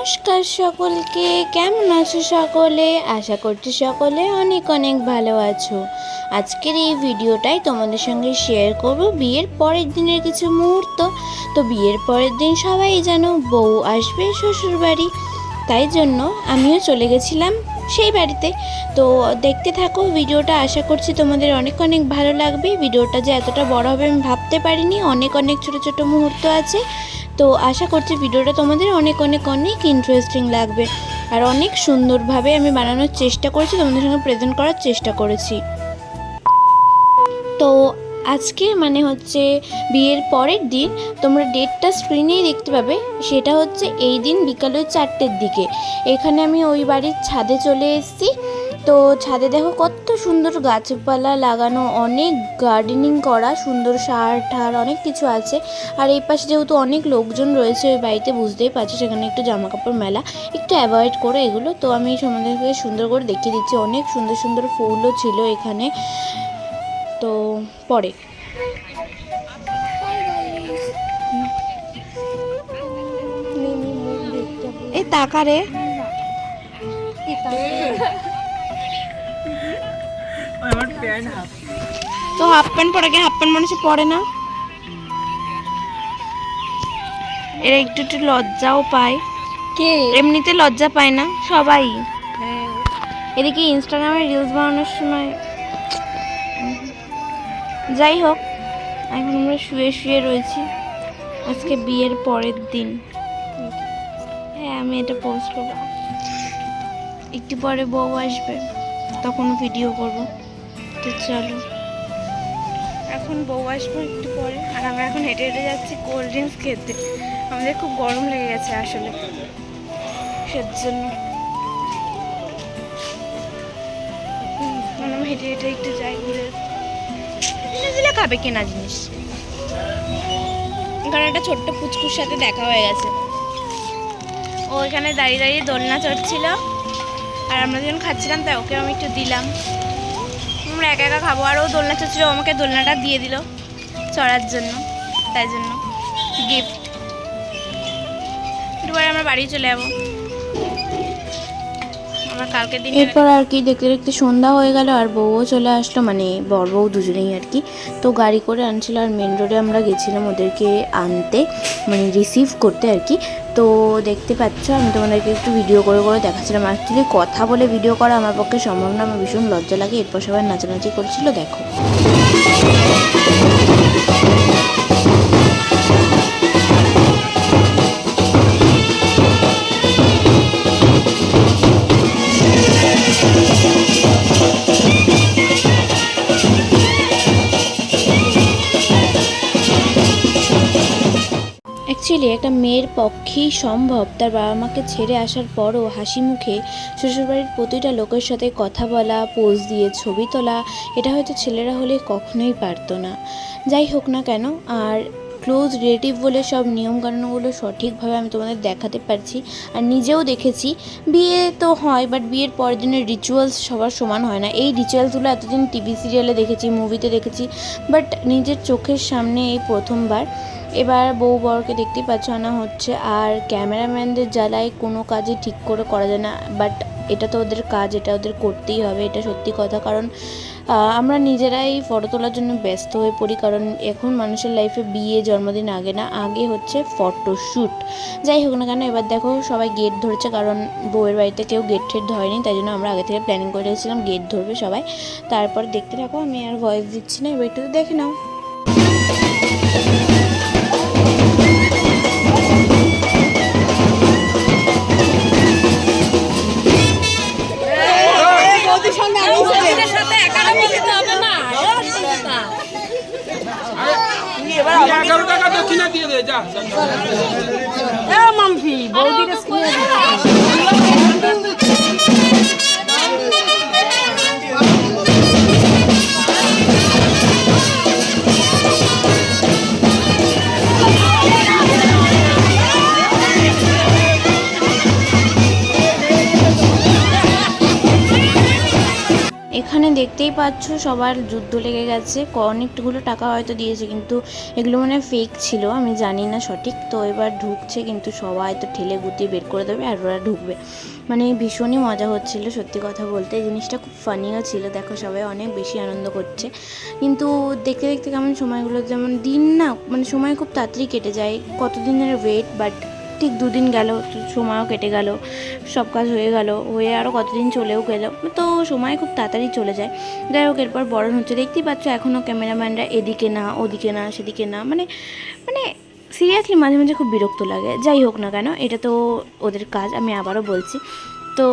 নমস্কার সকলকে, কেমন আছো সকলে? আশা করছি সকলে অনেক অনেক ভালো আছো। আজকের এই ভিডিওটাই তোমাদের সঙ্গে শেয়ার করব। বিয়ের পরের দিনের কিছু মুহূর্ত। তো বিয়ের পরের দিন সবাই জানো বউ আসবে শ্বশুর বাড়ি তাই জন্য আমিও চলে গেছিলাম সেই বাড়িতে। তো দেখতে থাকো, ভিডিওটা আশা করছি তোমাদের অনেক অনেক ভালো লাগবে। ভিডিওটা যে এতটা বড় হবে আমি ভাবতে পারিনি। অনেক অনেক ছোট ছোট মুহূর্ত আছে। তো আশা করছি ভিডিওটা তোমাদের অনেক অনেক অনেক ইন্টারেস্টিং লাগবে। আর অনেক সুন্দরভাবে আমি বানানোর চেষ্টা করেছি, তোমাদের সঙ্গে প্রেজেন্ট করার চেষ্টা করেছি। তো আজকে মানে হচ্ছে বিয়ের পরের দিন তোমরা ডেটটা স্ক্রিনেই দেখতে পাবে, সেটা হচ্ছে এই দিন বিকাল ওই চারটের দিকে। এখানে আমি ওই বাড়ির ছাদে চলে এসেছি। তো ছাদে দেখো কত সুন্দর গাছপালা লাগানো অনেক গার্ডেনিং করা সুন্দর সার ঠার অনেক কিছু আছে। আর এই পাশে যেহেতু অনেক লোকজন রয়েছে ওই বাড়িতে বুঝতেই পারছি সেখানে একটু জামা কাপড় মেলা একটু অ্যাভয়েড করে এগুলো। তো আমি তোমাদেরকে সুন্দর করে দেখিয়ে দিচ্ছি অনেক সুন্দর সুন্দর ফুলও ছিল এখানে। তো পরে। এই তাকারে। তো হাফ প্যান্ট পরে হাফ প্যান্ট মানুষে পরে না? এরা একটু একটু লজ্জাও পায়। কে? এমনিতে লজ্জা পায় না সবাই। এদিকে ইনস্টাগ্রামে রিলস বানানোর সময় যাই হোক এখন আমরা শুয়ে শুয়ে রয়েছি। আজকে বিয়ের পরের দিন। হ্যাঁ আমি এটা পোস্ট করব একটু পরে বউ আসবে তখন ভিডিও করব। তো চলো। এখন বউ আসব একটু পরে। আর আমরা এখন হেঁটে হেঁটে যাচ্ছি কোল্ড ড্রিঙ্কস খেতে। আমাদের খুব গরম লেগে গেছে আসলে। সেজন্য মানে আমি হেঁটে হেঁটে একটু যাই ঘুরে। দিলে খাবে কেনা জিনিস? কারণ একটা ছোট্ট পুচকুর সাথে দেখা হয়ে গেছে। ও এখানে দাঁড়িয়ে দাঁড়িয়ে দোলনা চড়ছিল। আর আমরা যখন খাচ্ছিলাম তাই ওকে আমি একটু দিলাম। আমরা একা একা খাব। আর ও দোলনা চড়ছিল ও আমাকে দোলনাটা দিয়ে দিল চড়ার জন্য। তাই জন্য গিফট একটু পরে আমরা বাড়ি চলে যাব। দিন এরপর আর কি দেখতে দেখতে সন্ধ্যা হয়ে গেল আর বউও চলে আসলো মানে বর বউ দুজনেই আর কি। তো গাড়ি করে আনছিল আর মেন রোডে আমরা গেছিলাম ওদেরকে আনতে মানে রিসিভ করতে আর কি। তো দেখতে পাচ্ছ, আমি তোমাদেরকে একটু ভিডিও করে করে দেখাচ্ছিলাম। অ্যাকচুয়ালি কথা বলে ভিডিও করা আমার পক্ষে সম্ভব না, আমার ভীষণ লজ্জা লাগে। এরপর সবাই নাচানাচি করছিল, দেখো। অ্যাকচুয়ালি একটা মেয়ের পক্ষেই সম্ভব। তার বাবা মাকে ছেড়ে আসার পরও হাসি মুখে শ্বশুরবাড়ির প্রতিটা লোকের সাথে কথা বলা, পোজ দিয়ে ছবি তোলা, এটা হয়তো ছেলেরা হলে কখনোই পারতো না। যাই হোক না কেন, আর ক্লোজ রিলেটিভ বলে সব নিয়মকানুনগুলো সঠিকভাবে আমি তোমাদের দেখাতে পারছি আর নিজেও দেখেছি। বিয়ে তো হয় বাট বিয়ের পরের দিনের রিচুয়ালস সবার সমান হয় না। এই রিচুয়ালসগুলো এতদিন টিভি সিরিয়ালে দেখেছি মুভিতে দেখেছি বাট নিজের চোখের সামনে এই প্রথমবার এবার বউ বরকে দেখতেই পাচ্ছ আনা হচ্ছে, আর ক্যামেরাম্যানদের জ্বালায় কোনো কাজই ঠিক করে করা যায় না বাট এটা তো ওদের কাজ, এটা ওদের করতেই হবে, এটা সত্যি কথা, কারণ আমরা নিজেরাই ফটো তোলার জন্য ব্যস্ত হয়ে পড়ি, কারণ এখন মানুষের লাইফে বিয়ে, জন্মদিন আগে না, আগে হচ্ছে ফটোশ্যুট যাই হোক না কেন, এবার দেখো সবাই গেট ধরেছে, কারণ বউয়ের বাড়িতে কেউ গেট ঠেট ধরেনি, তাই জন্য আমরা আগে থেকে প্ল্যানিং করে রেখেছিলাম গেট ধরবে সবাই। তারপর দেখতে থাকো, আমি আর ভয়েস দিচ্ছি না, এবার একটু দেখে নাও। এগারো টাকা দক্ষিণা দিয়ে দে যা। মামফি বৌদির এখানে দেখতেই পাচ্ছ, সবার যুদ্ধ লেগে গেছে। অনেকগুলো টাকা হয়তো দিয়েছে, কিন্তু এগুলো মানে ফেক ছিল, আমি জানি না সঠিক। তো এবার ঢুকছে, কিন্তু সবাই তো ঠেলে গুটিয়ে বের করে দেবে আর ওরা ঢুকবে। মানে ভীষণই মজা হচ্ছিল, সত্যি কথা বলতে। এই জিনিসটা খুব ফানিও ছিল, দেখো সবাই অনেক বেশি আনন্দ করছে। কিন্তু দেখতে দেখতে কেমন সময়গুলো, যেমন দিন না মানে সময় খুব তাড়াতাড়ি কেটে যায়। কতদিনের ওয়েট বাট ঠিক দুদিন গেল, সময়ও কেটে গেল, সব কাজ হয়ে গেল, হয়ে আরও কতদিন চলেও গেল, তো সময় খুব তাড়াতাড়ি চলে যায়। যাই হোক, এরপর বরণ হচ্ছে, দেখতেই পাচ্ছ এখনও ক্যামেরাম্যানরা এদিকে না, ওদিকে না, সেদিকে না মানে মানে সিরিয়াসলি মাঝে মাঝে খুব বিরক্ত লাগে। যাই হোক না কেন, এটা তো ওদের কাজ, আমি আবারও বলছি। তো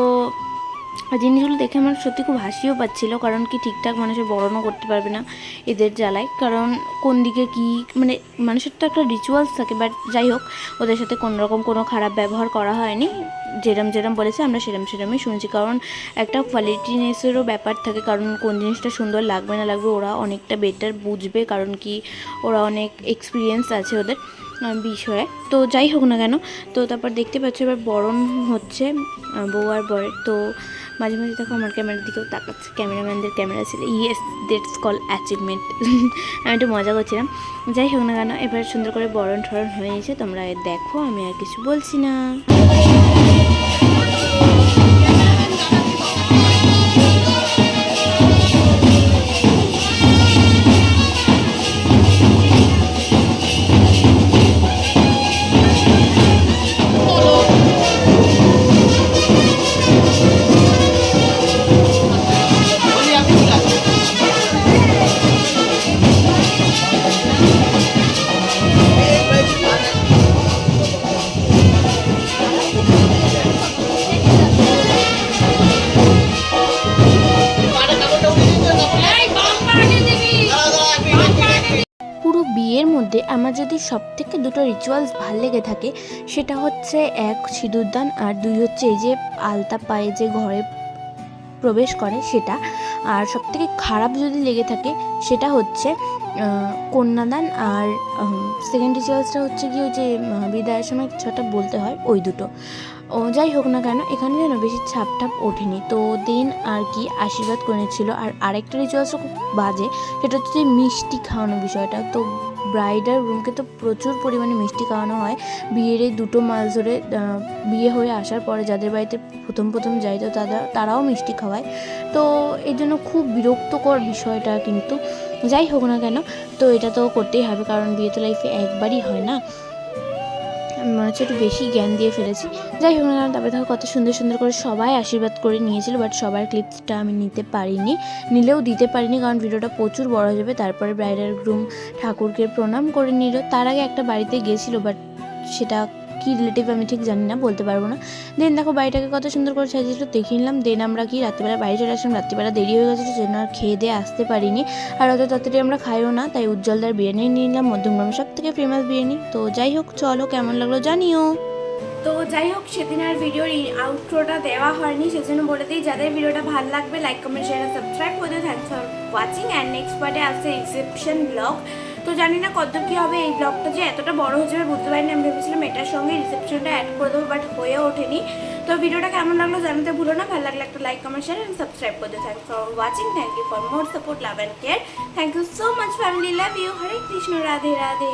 আর জিনিসগুলো দেখে আমার সত্যি খুব হাসিও পাচ্ছিল, কারণ কি ঠিকঠাক মানুষের বরণও করতে পারবে না এদের জ্বালায়। কারণ কোন দিকে কি মানে মানুষের তো একটা রিচুয়ালস থাকে বাট যাই হোক, ওদের সাথে কোনো রকম কোনো খারাপ ব্যবহার করা হয়নি। যেরম যেরম বলেছে, আমরা সেরম সেরমই শুনছি। কারণ একটা কোয়ালিটিনেসেরও ব্যাপার থাকে, কারণ কোন জিনিসটা সুন্দর লাগবে না লাগবে ওরা অনেকটা বেটার বুঝবে, কারণ কি ওরা অনেক এক্সপিরিয়েন্স আছে ওদের বিষয়ে। তো যাই হোক না কেন, তো তারপর দেখতে পাচ্ছ এবার বরণ হচ্ছে বউ আর বরের তো মাঝে মাঝে দেখো আমার ক্যামেরার দিকেও তাকাচ্ছে, ক্যামেরাম্যানদের ক্যামেরা ছিল। ইয়েস দ্যাটস কল অ্যাচিভমেন্ট আমি একটু মজা করছিলাম। যাই হোক না কেন, এবার সুন্দর করে বরণ ঠরণ হয়েছে তোমরা দেখো, আমি আর কিছু বলছি না। বিয়ের মধ্যে আমার যদি সব থেকে দুটো রিচুয়ালস ভালো লেগে থাকে, সেটা হচ্ছে এক সিঁদুরদান আর দুই হচ্ছে এই যে আলতা পায়ে যে ঘরে প্রবেশ করে সেটা। আর সব থেকে খারাপ যদি লেগে থাকে, সেটা হচ্ছে কন্যাদান আর সেকেন্ড রিচুয়ালসটা হচ্ছে কি ওই যে বিদায়ের সময় কিছুটা বলতে হয় ওই দুটো। ও, যাই হোক না কেন, এখানে যেন বেশি ছাপ ঠাপ ওঠেনি। তো দিন আর কি আশীর্বাদ করে নিচ্ছিল আর আরেকটা রিচুয়ালসও খুব বাজে, সেটা হচ্ছে মিষ্টি খাওয়ানো বিষয়টা। তো ব্রাইডার রুমকে তো প্রচুর পরিমাণে মিষ্টি খাওয়ানো হয়। বিয়ের এই দুটো মাস ধরে বিয়ে হয়ে আসার পরে যাদের বাড়িতে প্রথম প্রথম যাই, তো তারা তারাও মিষ্টি খাওয়ায়। তো এই জন্য খুব বিরক্তকর বিষয়টা কিন্তু, যাই হোক না কেন, তো এটা তো করতেই হবে, কারণ বিয়ে তো লাইফে একবারই হয় না। মনে হচ্ছে একটু বেশি জ্ঞান দিয়ে ফেলেছি। যাই হোক, না, তারপরে দেখো কত সুন্দর সুন্দর করে সবাই আশীর্বাদ করে নিয়েছিল বাট সবার ক্লিপসটা আমি নিতে পারিনি। নিলেও দিতে পারিনি, কারণ ভিডিওটা প্রচুর বড় হয়ে যাবে। তারপরে ব্রাইডাল গ্রুম ঠাকুরকে প্রণাম করে নিল। তার আগে একটা বাড়িতে গেছিল বাট সেটা কি রিলেটিভ আমি ঠিক জানি না, বলতে পারব না। দেন দেখো বাড়িটাকে কত সুন্দর করে সাজিয়েছিল, দেখে নিলাম। দেন আমরা কি রাত্রিবেলা বাড়ি চলে আসলাম, রাত্রিবেলা দেরি হয়ে গেছিল সেজন্য আর খেয়ে দিয়ে আসতে পারিনি। আর অত তাড়াতাড়ি আমরা খাইও না, তাই উজ্জ্বলদার বিরিয়ানি নিয়ে নিলাম, মধ্যমগ্রামের সব থেকে ফেমাস বিরিয়ানি। তো যাই হোক, চলো কেমন লাগল জানিও। তো যাই হোক, সেদিন আর ভিডিওর আউটরোটা দেওয়া হয়নি, সেজন্য বলে দিই, যাদের ভিডিওটা ভালো লাগবে লাইক কমেন্ট শেয়ার সাবস্ক্রাইব করে দিও thanks for watching and next পার্টে আসছে রিসেপশন ব্লগ তো জানি না কত কি হবে এই ব্লগটা যে এতটা বড় হয়ে যাবে বুঝতে পারিনি। আমি ভেবেছিলাম এটার সঙ্গে রিসেপশনটা অ্যাড করে দেবো বাট হয়ে ওঠেনি। তো ভিডিওটা কেমন লাগল জানাতে ভুলো না। ভালো লাগলে একটা like comment share and subscribe করতে thank for watching thank you for more support love and care thank you so much family love you Hare Krishna Radhe Radhe